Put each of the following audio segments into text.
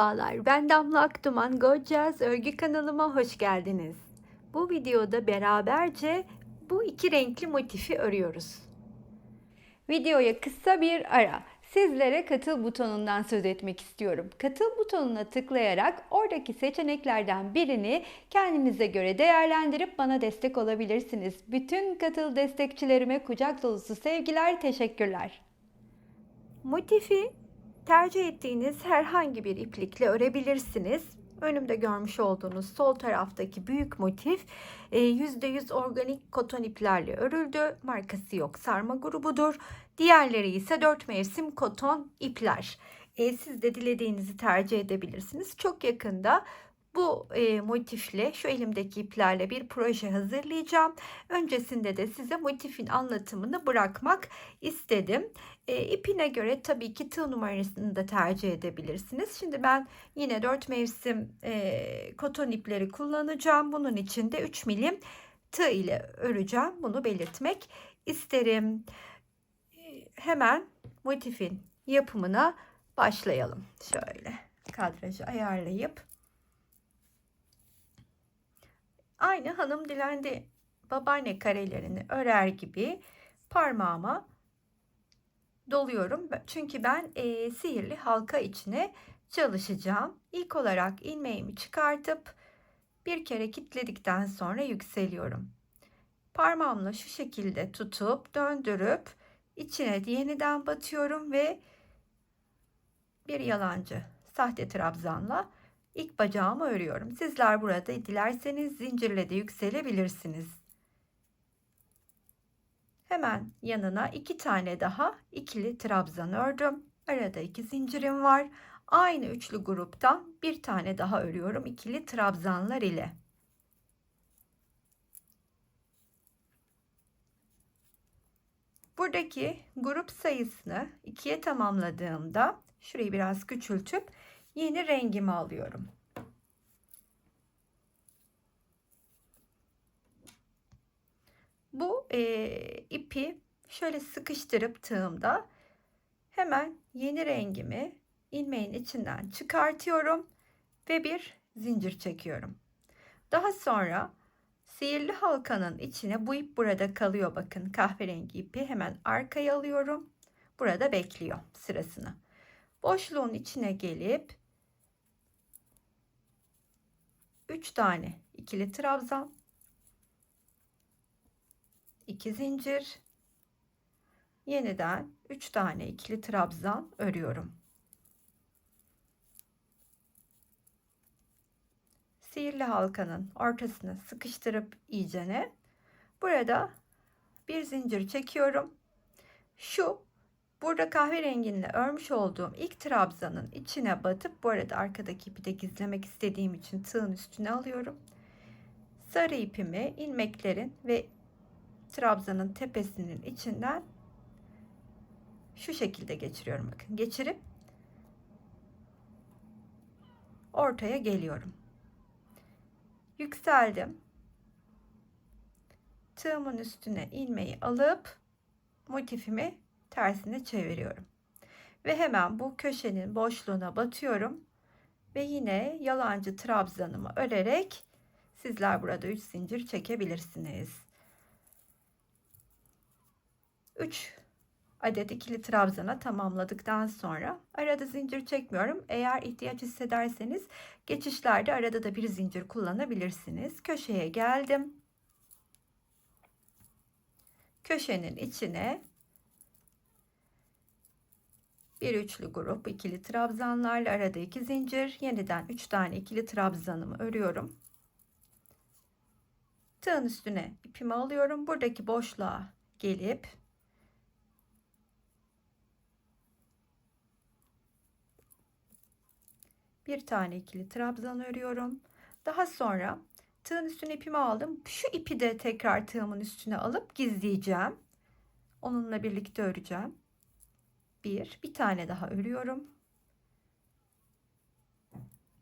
Merhabalar, ben Damla Akduman, Gojaz Örgü kanalıma hoş geldiniz. Bu videoda beraberce bu iki renkli motifi örüyoruz. Videoya kısa bir ara. Sizlere katıl butonundan söz etmek istiyorum. Katıl butonuna tıklayarak oradaki seçeneklerden birini kendinize göre değerlendirip bana destek olabilirsiniz. Bütün katıl destekçilerime kucak dolusu sevgiler, teşekkürler. Motifi tercih ettiğiniz herhangi bir iplikle örebilirsiniz. Önümde görmüş olduğunuz sol taraftaki büyük motif e, %100 organik koton iplerle örüldü. Markası yok, sarma grubudur. Diğerleri ise 4 mevsim koton ipler. E, siz de dilediğinizi tercih edebilirsiniz. Çok yakında bu e, motifle şu elimdeki iplerle bir proje hazırlayacağım. Öncesinde de size motifin anlatımını bırakmak istedim. E, ipine göre tabii ki tığ numarasını da tercih edebilirsiniz. Şimdi ben yine 4 mevsim e, koton ipleri kullanacağım. Bunun için de 3 milim tığ ile öreceğim. Bunu belirtmek isterim. E, hemen motifin yapımına başlayalım. Şöyle kadrajı ayarlayıp aynı hanım dilendi babaanne karelerini örer gibi parmağıma doluyorum. Çünkü ben e, sihirli halka içine çalışacağım. İlk olarak ilmeğimi çıkartıp bir kere kilitledikten sonra yükseliyorum. Parmağımla şu şekilde tutup döndürüp içine yeniden batıyorum ve bir yalancı sahte trabzanla ilk bacağımı örüyorum. Sizler burada dilerseniz zincirle de yükselebilirsiniz. Hemen yanına iki tane daha ikili trabzan ördüm. Arada iki zincirim var. Aynı üçlü gruptan bir tane daha örüyorum ikili trabzanlar ile. Buradaki grup sayısını ikiye tamamladığımda şurayı biraz küçültüp yeni rengimi alıyorum. Bu e, ipi şöyle sıkıştırıp tığımda hemen yeni rengimi ilmeğin içinden çıkartıyorum ve bir zincir çekiyorum. Daha sonra sihirli halkanın içine bu ip burada kalıyor bakın kahverengi ipi hemen arkaya alıyorum. Burada bekliyor sırasını. Boşluğun içine gelip 3 tane ikili trabzan 2 zincir yeniden 3 tane ikili trabzan örüyorum. Sihirli halkanın ortasına sıkıştırıp iyicene burada bir zincir çekiyorum. Şu burada kahverenginle örmüş olduğum ilk trabzanın içine batıp bu arada arkadaki ipi de gizlemek istediğim için tığın üstüne alıyorum. Sarı ipimi ilmeklerin ve trabzanın tepesinin içinden şu şekilde geçiriyorum. Bakın geçirip ortaya geliyorum. Yükseldim. Tığımın üstüne ilmeği alıp motifimi tersine çeviriyorum ve hemen bu köşenin boşluğuna batıyorum ve yine yalancı trabzanımı örerek sizler burada 3 zincir çekebilirsiniz 3 adet ikili trabzana tamamladıktan sonra arada zincir çekmiyorum. Eğer ihtiyaç hissederseniz geçişlerde arada da bir zincir kullanabilirsiniz. Köşeye geldim. Köşenin içine bir üçlü grup ikili trabzanlarla arada iki zincir yeniden üç tane ikili trabzanımı örüyorum. Tığın üstüne ipimi alıyorum. Buradaki boşluğa gelip bir tane ikili trabzan örüyorum. Daha sonra tığın üstüne ipimi aldım. Şu ipi de tekrar tığımın üstüne alıp gizleyeceğim. Onunla birlikte öreceğim. Bir, bir tane daha örüyorum.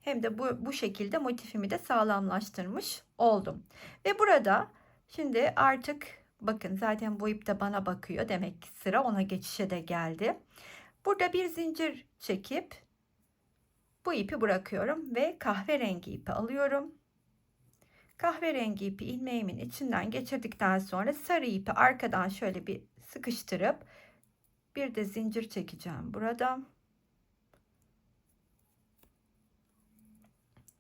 Hem de bu, bu şekilde motifimi de sağlamlaştırmış oldum. Ve burada şimdi artık bakın zaten bu ip de bana bakıyor. Demek ki sıra ona geçişe de geldi. Burada bir zincir çekip Bu ipi bırakıyorum ve kahverengi ipi alıyorum. Kahverengi ipi ilmeğimin içinden geçirdikten sonra sarı ipi arkadan şöyle bir sıkıştırıp bir de zincir çekeceğim burada.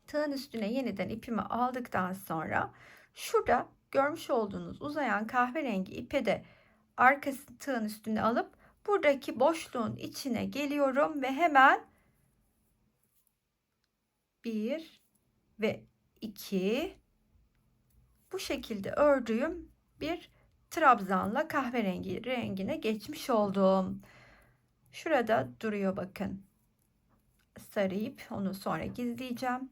Tığın üstüne yeniden ipimi aldıktan sonra şurada görmüş olduğunuz uzayan kahverengi ipe de arkası tığın üstüne alıp buradaki boşluğun içine geliyorum ve hemen bir ve iki bu şekilde ördüğüm bir trabzanla kahverengi rengine geçmiş oldum. Şurada duruyor bakın. Sarı ip onu sonra gizleyeceğim.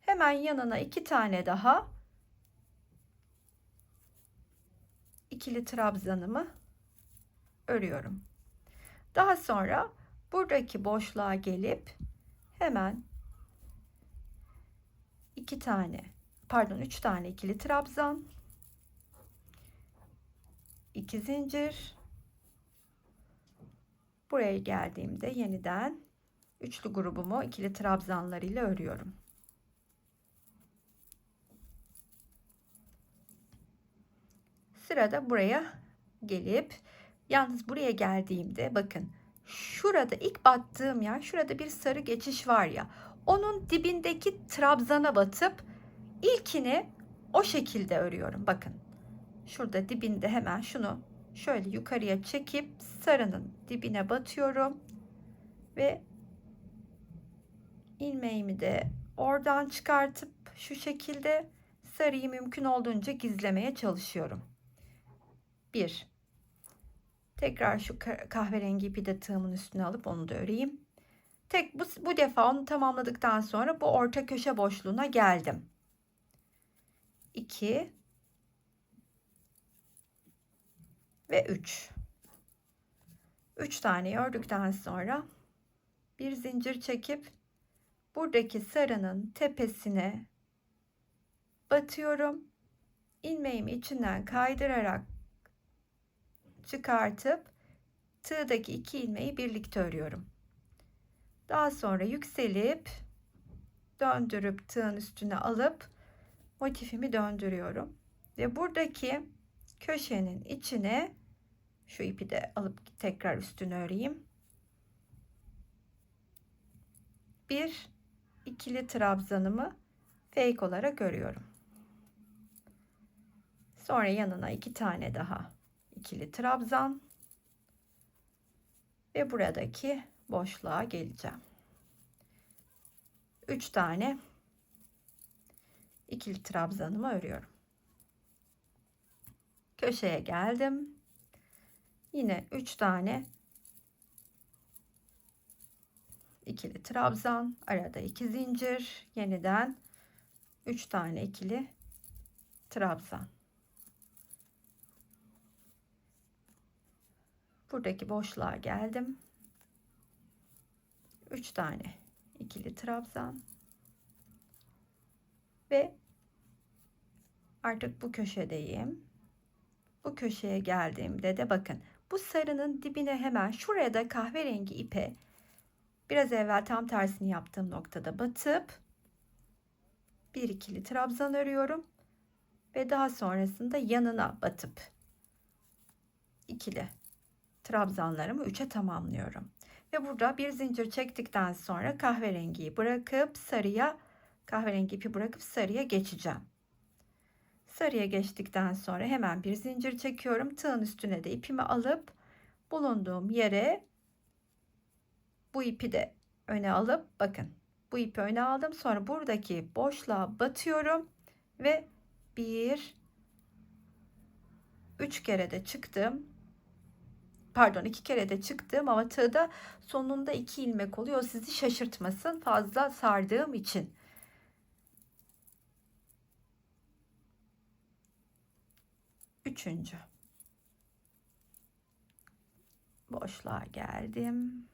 Hemen yanına iki tane daha ikili trabzanımı örüyorum. Daha sonra buradaki boşluğa gelip hemen iki tane pardon üç tane ikili trabzan iki zincir buraya geldiğimde yeniden üçlü grubumu ikili trabzanlar ile örüyorum. Sırada buraya gelip yalnız buraya geldiğimde bakın şurada ilk battığım yer şurada bir sarı geçiş var ya onun dibindeki trabzana batıp ilkini o şekilde örüyorum. Bakın şurada dibinde hemen şunu şöyle yukarıya çekip sarının dibine batıyorum ve ilmeğimi de oradan çıkartıp şu şekilde sarıyı mümkün olduğunca gizlemeye çalışıyorum. 1 tekrar şu kahverengi ipi de tığımın üstüne alıp onu da öreyim. Tek bu, bu defa onu tamamladıktan sonra bu orta köşe boşluğuna geldim. 2 ve 3. 3 tane ördükten sonra bir zincir çekip buradaki sarının tepesine batıyorum. ilmeğimi içinden kaydırarak çıkartıp tığdaki iki ilmeği birlikte örüyorum. Daha sonra yükselip döndürüp tığın üstüne alıp motifimi döndürüyorum. Ve buradaki köşenin içine şu ipi de alıp tekrar üstüne öreyim. Bir ikili trabzanımı fake olarak örüyorum. Sonra yanına iki tane daha ikili trabzan ve buradaki boşluğa geleceğim. 3 tane ikili trabzanımı örüyorum. Köşeye geldim. Yine 3 tane ikili trabzan, arada 2 zincir, yeniden 3 tane ikili trabzan. buradaki boşluğa geldim. 3 tane ikili trabzan ve artık bu köşedeyim. Bu köşeye geldiğimde de bakın bu sarının dibine hemen şuraya da kahverengi ipe biraz evvel tam tersini yaptığım noktada batıp bir ikili trabzan örüyorum ve daha sonrasında yanına batıp ikili trabzanlarımı 3'e tamamlıyorum. Ve burada bir zincir çektikten sonra kahverengiyi bırakıp sarıya kahverengi ipi bırakıp sarıya geçeceğim. Sarıya geçtikten sonra hemen bir zincir çekiyorum. Tığın üstüne de ipimi alıp bulunduğum yere bu ipi de öne alıp bakın bu ipi öne aldım. Sonra buradaki boşluğa batıyorum ve bir üç kere de çıktım pardon iki kere de çıktım ama tığda sonunda iki ilmek oluyor. Sizi şaşırtmasın fazla sardığım için. Üçüncü. Boşluğa geldim.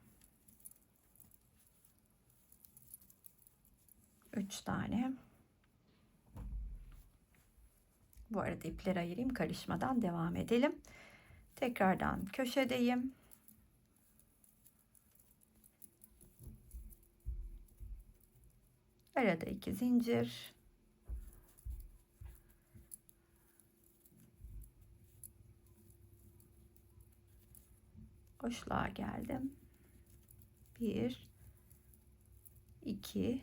Üç tane. Bu arada ipleri ayırayım karışmadan devam edelim. Tekrardan köşedeyim. Arada iki zincir. Boşluğa geldim. 1 2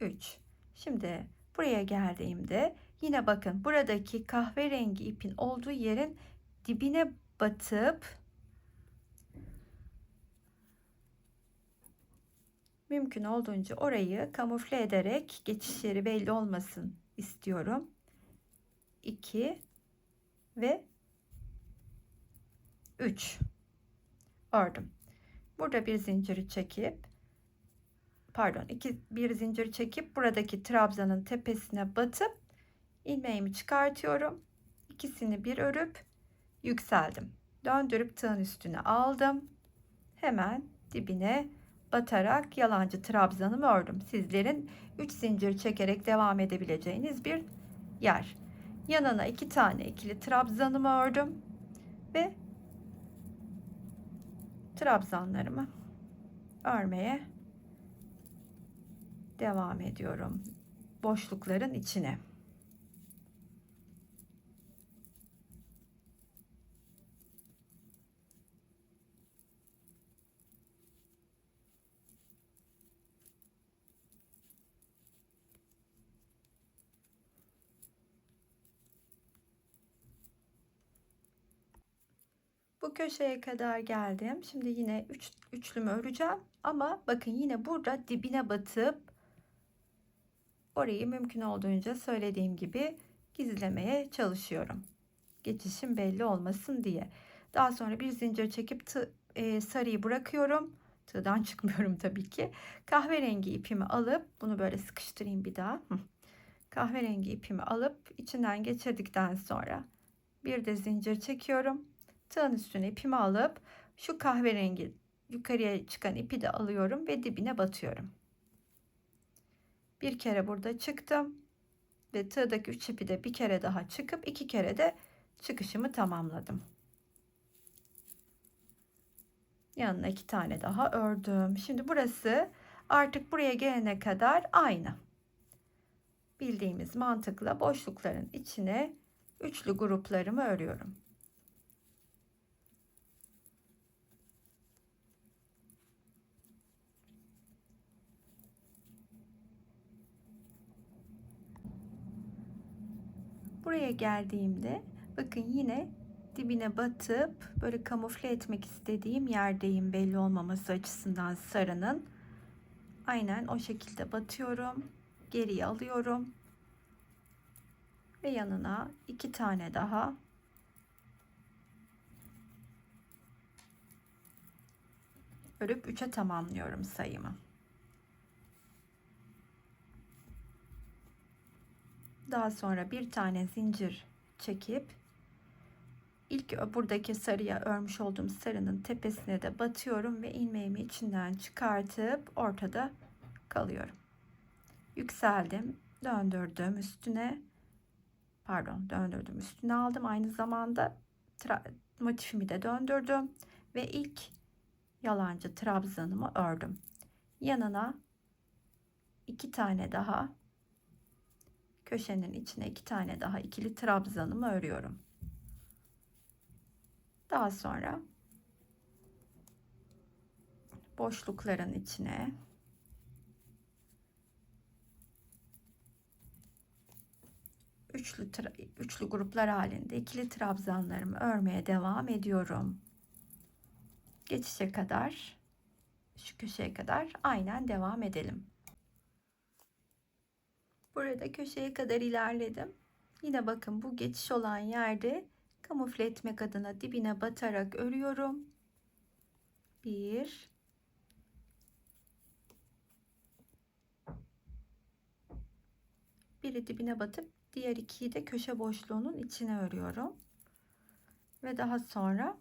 3 Şimdi buraya geldiğimde yine bakın buradaki kahverengi ipin olduğu yerin dibine batıp mümkün olduğunca orayı kamufle ederek geçiş yeri belli olmasın istiyorum. 2 ve 3 ördüm. Burada bir zinciri çekip pardon iki bir zincir çekip buradaki trabzanın tepesine batıp ilmeğimi çıkartıyorum. İkisini bir örüp yükseldim. Döndürüp tığın üstüne aldım. Hemen dibine batarak yalancı trabzanımı ördüm. Sizlerin 3 zincir çekerek devam edebileceğiniz bir yer. Yanına iki tane ikili trabzanımı ördüm ve trabzanlarımı örmeye devam ediyorum. Boşlukların içine. Bu köşeye kadar geldim. Şimdi yine üç, üçlümü öreceğim. Ama bakın yine burada dibine batıp orayı mümkün olduğunca söylediğim gibi gizlemeye çalışıyorum. Geçişim belli olmasın diye. Daha sonra bir zincir çekip tı, e, sarıyı bırakıyorum. Tığdan çıkmıyorum tabii ki. Kahverengi ipimi alıp bunu böyle sıkıştırayım bir daha. Kahverengi ipimi alıp içinden geçirdikten sonra bir de zincir çekiyorum tığın üstüne ipimi alıp şu kahverengi yukarıya çıkan ipi de alıyorum ve dibine batıyorum. Bir kere burada çıktım ve tığdaki üç ipi de bir kere daha çıkıp iki kere de çıkışımı tamamladım. Yanına iki tane daha ördüm. Şimdi burası artık buraya gelene kadar aynı. Bildiğimiz mantıkla boşlukların içine üçlü gruplarımı örüyorum. Buraya geldiğimde bakın yine dibine batıp böyle kamufle etmek istediğim yerdeyim belli olmaması açısından sarının. Aynen o şekilde batıyorum. Geriye alıyorum. Ve yanına iki tane daha örüp 3'e tamamlıyorum sayımı. Daha sonra bir tane zincir çekip ilk buradaki sarıya örmüş olduğum sarının tepesine de batıyorum ve ilmeğimi içinden çıkartıp ortada kalıyorum. Yükseldim, döndürdüm üstüne. Pardon, döndürdüm üstüne aldım. Aynı zamanda motifimi de döndürdüm ve ilk yalancı trabzanımı ördüm. Yanına iki tane daha köşenin içine iki tane daha ikili trabzanımı örüyorum. Daha sonra boşlukların içine üçlü üçlü gruplar halinde ikili trabzanlarımı örmeye devam ediyorum. Geçişe kadar şu köşeye kadar aynen devam edelim. Burada köşeye kadar ilerledim. Yine bakın bu geçiş olan yerde kamufle etmek adına dibine batarak örüyorum. Bir. Biri dibine batıp diğer ikiyi de köşe boşluğunun içine örüyorum. Ve daha sonra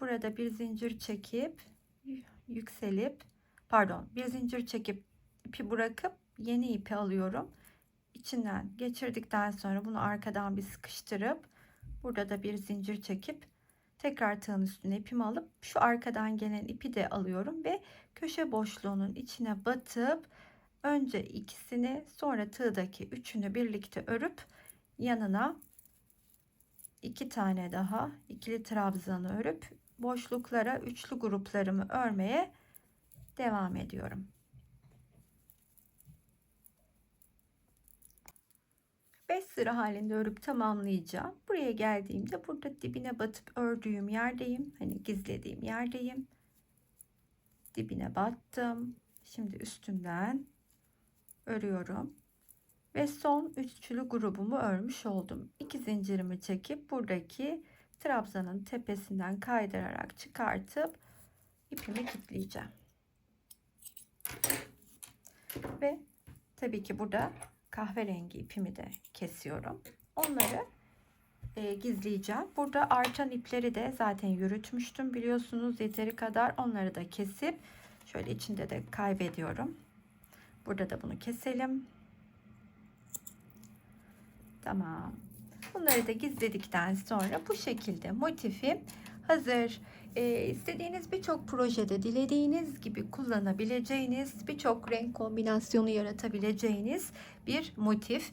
burada bir zincir çekip yükselip pardon bir zincir çekip ipi bırakıp yeni ipi alıyorum. İçinden geçirdikten sonra bunu arkadan bir sıkıştırıp burada da bir zincir çekip tekrar tığın üstüne ipimi alıp şu arkadan gelen ipi de alıyorum ve köşe boşluğunun içine batıp önce ikisini sonra tığdaki üçünü birlikte örüp yanına iki tane daha ikili trabzanı örüp boşluklara üçlü gruplarımı örmeye devam ediyorum. 5 sıra halinde örüp tamamlayacağım. Buraya geldiğimde burada dibine batıp ördüğüm yerdeyim. Hani gizlediğim yerdeyim. Dibine battım. Şimdi üstünden örüyorum. Ve son üçlü grubumu örmüş oldum. İki zincirimi çekip buradaki trabzanın tepesinden kaydırarak çıkartıp ipimi kilitleyeceğim. Ve tabii ki burada kahverengi ipimi de kesiyorum. Onları e, gizleyeceğim. Burada artan ipleri de zaten yürütmüştüm biliyorsunuz yeteri kadar. Onları da kesip şöyle içinde de kaybediyorum. Burada da bunu keselim. Tamam. Bunları da gizledikten sonra bu şekilde motifi hazır. Ee, istediğiniz birçok projede dilediğiniz gibi kullanabileceğiniz birçok renk kombinasyonu yaratabileceğiniz bir motif.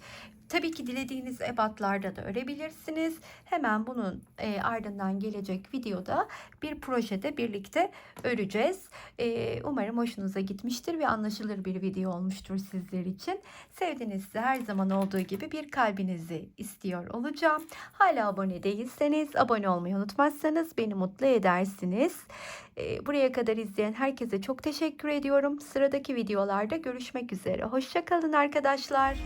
Tabii ki dilediğiniz ebatlarda da örebilirsiniz. Hemen bunun e, ardından gelecek videoda bir projede birlikte öreceğiz. E, umarım hoşunuza gitmiştir ve anlaşılır bir video olmuştur sizler için. Sevdiğinizde her zaman olduğu gibi bir kalbinizi istiyor olacağım. Hala abone değilseniz abone olmayı unutmazsanız beni mutlu edersiniz. E, buraya kadar izleyen herkese çok teşekkür ediyorum. Sıradaki videolarda görüşmek üzere. Hoşçakalın arkadaşlar.